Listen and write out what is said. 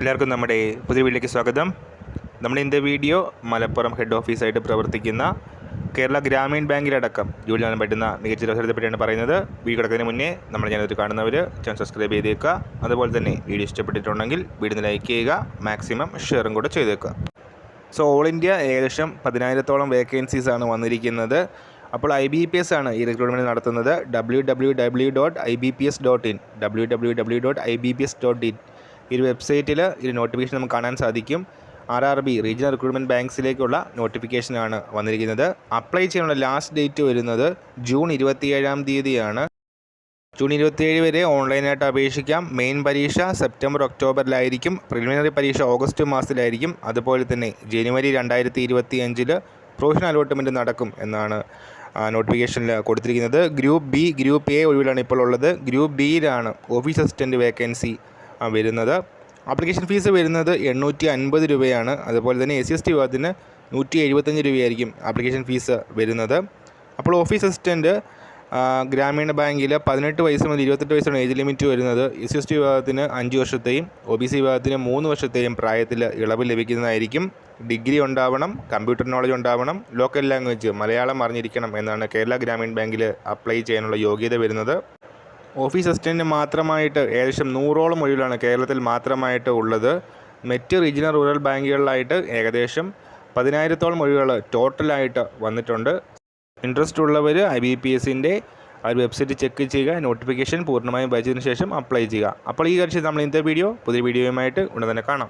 എല്ലാവർക്കും നമ്മുടെ പുതിയ വീട്ടിലേക്ക് സ്വാഗതം. നമ്മുടെ ഇന്നത്തെ വീഡിയോ മലപ്പുറം ഹെഡ് ഓഫീസായിട്ട് പ്രവർത്തിക്കുന്ന കേരള ഗ്രാമീൺ ബാങ്കിലടക്കം ജോലി ചെയ്യാൻ പറ്റുന്ന മികച്ച അവസരത്തെ പറ്റിയാണ് പറയുന്നത്. വീഡിയോ കിടക്കുന്നതിന് മുന്നേ നമ്മൾ ഞാനത് കാണുന്നവർ ചാനൽ സബ്സ്ക്രൈബ് ചെയ്തേക്കുക. അതുപോലെ തന്നെ വീഡിയോ ഇഷ്ടപ്പെട്ടിട്ടുണ്ടെങ്കിൽ വീഡിയോ ലൈക്ക് ചെയ്യുക മാക്സിമം ഷെയറും കൂടെ ചെയ്തേക്കുക. സോ ഓൾ ഇന്ത്യ ഏകദേശം പതിനായിരത്തോളം വേക്കൻസീസ് ആണ് വന്നിരിക്കുന്നത്. അപ്പോൾ ഐ ബി പി എസ് ആണ് ഈ റിക്രൂട്ട്മെന്റ് നടത്തുന്നത്. W W W dot I B P S dot in W W W dot I B P S dot in ഈ വെബ്സൈറ്റിൽ ഈ നോട്ടിഫിക്കേഷൻ നമുക്ക് കാണാൻ സാധിക്കും. R R B regional recruitment ബാങ്ക്സിലേക്കുള്ള നോട്ടിഫിക്കേഷനാണ് വന്നിരിക്കുന്നത്. അപ്ലൈ ചെയ്യാനുള്ള ലാസ്റ്റ് ഡേറ്റ് വരുന്നത് ജൂൺ ഇരുപത്തിയേഴാം തീയതിയാണ്. ജൂൺ ഇരുപത്തിയേഴ് വരെ ഓൺലൈനായിട്ട് അപേക്ഷിക്കാം. മെയിൻ പരീക്ഷ സെപ്റ്റംബർ ഒക്ടോബറിലായിരിക്കും പ്രിലിമിനറി പരീക്ഷ ഓഗസ്റ്റ് മാസത്തിലായിരിക്കും. അതുപോലെ തന്നെ ജനുവരി രണ്ടായിരത്തി ഇരുപത്തി അഞ്ചിൽ പ്രൊഫഷണൽ അലോട്ട്മെന്റ് നടക്കും എന്നാണ് നോട്ടിഫിക്കേഷനിൽ കൊടുത്തിരിക്കുന്നത്. ഗ്രൂപ്പ് ബി ഗ്രൂപ്പ് എ ഒഴിവിലാണ് ഇപ്പോൾ ഉള്ളത്. ഗ്രൂപ്പ് ബിയിലാണ് ഓഫീസ് അസിസ്റ്റന്റ് വേക്കൻസി വരുന്നത്. ആപ്ലിക്കേഷൻ ഫീസ് വരുന്നത് എണ്ണൂറ്റി അൻപത് രൂപയാണ്. അതുപോലെ തന്നെ എസ് സി എസ് ടി വിഭാഗത്തിന് നൂറ്റി എഴുപത്തഞ്ച് രൂപയായിരിക്കും ആപ്ലിക്കേഷൻ ഫീസ് വരുന്നത്. അപ്പോൾ ഓഫീസ് അസിസ്റ്റന്റ് ഗ്രാമീണ ബാങ്കിൽ പതിനെട്ട് വയസ്സ് മുതൽ ഇരുപത്തെട്ട് വയസ്സാണ് ഏജ് ലിമിറ്റ് വരുന്നത് എസ് എസ് ടി വിഭാഗത്തിന് അഞ്ച് വർഷത്തെയും ഒ ബി സി വിഭാഗത്തിന് മൂന്ന് വർഷത്തെയും പ്രായത്തിൽ ഇളവ് ലഭിക്കുന്നതായിരിക്കും. ഡിഗ്രി ഉണ്ടാവണം കമ്പ്യൂട്ടർ നോളജ് ഉണ്ടാവണം ലോക്കൽ ലാംഗ്വേജ് മലയാളം അറിഞ്ഞിരിക്കണം എന്നാണ് കേരള ഗ്രാമീൺ ബാങ്കിൽ അപ്ലൈ ചെയ്യാനുള്ള യോഗ്യത വരുന്നത്. ഓഫീസ് അസിസ്റ്റന്റിന് മാത്രമായിട്ട് ഏകദേശം നൂറോളം ഒഴിവിലാണ് കേരളത്തിൽ മാത്രമായിട്ട് ഉള്ളത്. മെറ്റ് റീജിയണൽ റൂറൽ ബാങ്കുകളിലായിട്ട് ഏകദേശം പതിനായിരത്തോളം ഒഴിവുകൾ ടോട്ടലായിട്ട് വന്നിട്ടുണ്ട്. ഇൻട്രസ്റ്റ് ഉള്ളവർ ഐ ബി പി എസിന്റെ ആ ഒരു വെബ്സൈറ്റ് ചെക്ക് ചെയ്യുക നോട്ടിഫിക്കേഷൻ പൂർണമായും വായിച്ചതിന് ശേഷം അപ്ലൈ ചെയ്യുക. അപ്പോൾ ഈ കാര്യം നമ്മൾ ഇന്നത്തെ വീഡിയോ പുതിയ വീഡിയോയുമായിട്ട് ഉടൻ തന്നെ കാണാം.